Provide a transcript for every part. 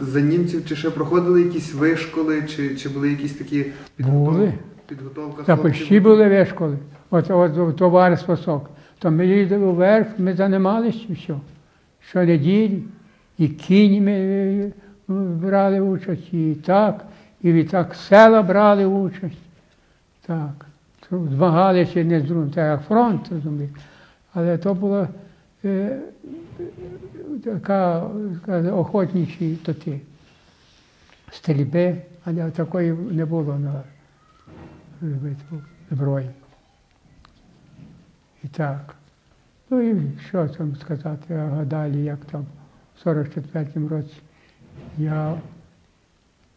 За німців чи ще проходили якісь вишколи, чи, чи були якісь такі Були. підготовка Та почти були вишколи. От, от, товариство СОК. То ми їздили вверх, ми займалися все. Щонеділі. І кінь ми е, брали участь, і так, і відтак села брали участь. Так. Змагалися не з другим, так як фронт, розумієте. Але то було е, е, така, така охотничі тоти. Стрільби, але такої не було на зброї. І так. Ну і що там сказати, а далі, як там в 44-му році я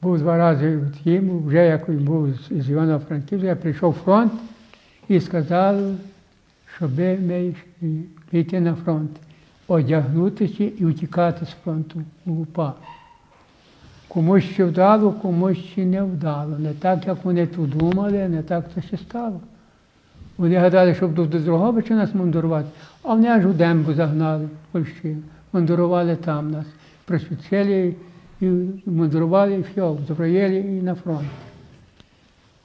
був два рази в тім, вже як він був з- Івано-Франківська, я прийшов в фронт і сказали, щоб ми йти на фронт, одягнутися і утікати з фронту в УПА. Комусь ще вдало, комусь ще не вдало. Не так, як вони тут думали, не так це ще стало. Вони гадали, щоб до Дрогобича нас мундурувати, а вони аж у Дембу загнали в Польщі. Мундурували там нас. Присвічили і мундурували, і все, зброїли і на фронт.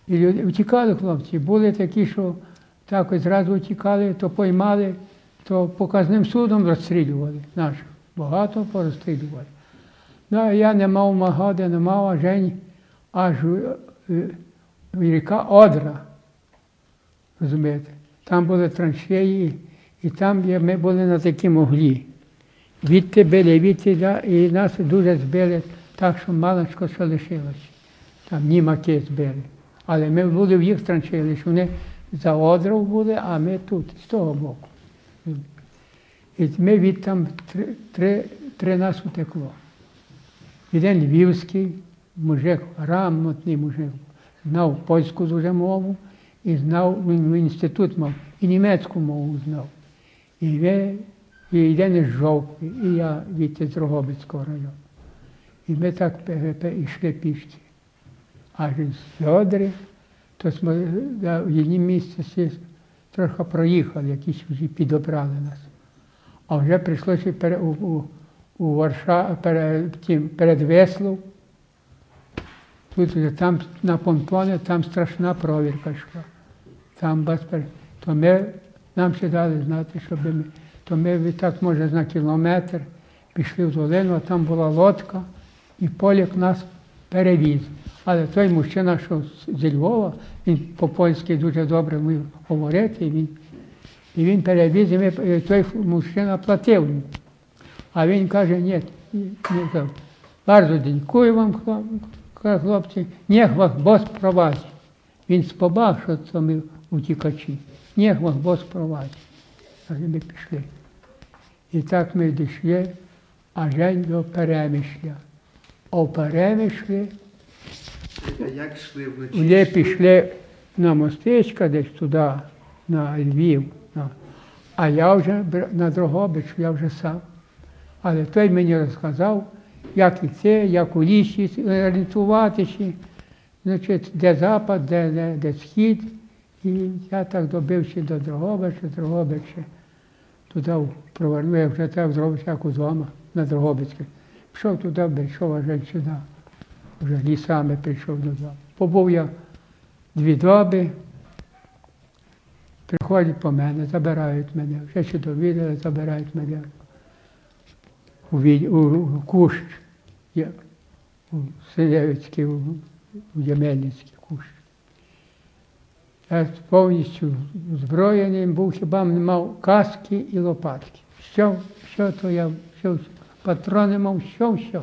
І втікали хлопці. Були такі, що так ось зразу втікали, то поймали, то показним судом розстрілювали наших. Багато порозстрілювали. Ну, а я не мав магади, не мав, а жень аж е, е, ріка Одра. Розумієте? Там були траншеї, і там ми були на такій моглі. Відти били, відти, і нас дуже збили так, що малочко що лишилось. Там німаки збили. Але ми були в їх траншеї, лише вони за Одров були, а ми тут, з того боку. І ми від там три, три, три нас утекло. Один львівський мужик, грамотний мужик, знав польську дуже мову і знав, він інститут мав, і німецьку мову знав. І ви, і один із Жовки, і я від Дрогобицького району. І ми так йшли пішки. Аж з Одри, то ми да, в однім місці трохи проїхали, якісь вже підобрали нас. А вже прийшлося пере, у, у, у Варша, перед, перед Веслов. Тут вже там на понтоні, там страшна провірка йшла. Там безпер... То ми, нам ще дали знати, щоб ми. То ми так, може, на кілометр пішли в долину, а там була лодка, і поляк нас перевіз. Але той мужчина, що зі Львова, він по-польськи дуже добре вмів говорити, він, і він перевіз, і ми, той мужчина платив. А він каже, ні, ні, ні. Дякую вам, каже, хлопці, нех вас Бог провадить. Він спобав, що це ми утікачі. Нех вас Бог провадить. А ми пішли. І так ми дійшли аж до перемишля. А в А як йшли вночі? вони пішли на мостичка десь туди, на Львів. А я вже на Дрогобич, я вже сам. Але той мені розказав, як іти, як у лісі орієнтуватися, значить, де запад, де, де, де схід. І я так добився до Дрогобича, Дрогобича. Туди провернув, я вже так зробив, як удома, на Дрогобицьке. Пішов туди, прийшов аж сюди. Вже лісами прийшов додому. Побув я дві доби, приходять по мене, забирають мене. Вже ще довідали, забирають мене у, у, у кущ, у Селевицький, у, у Ємельницький кущ. Я повністю озброєний був, хіба не мав каски і лопатки. Все, все то я, все, патрони мав, що, все.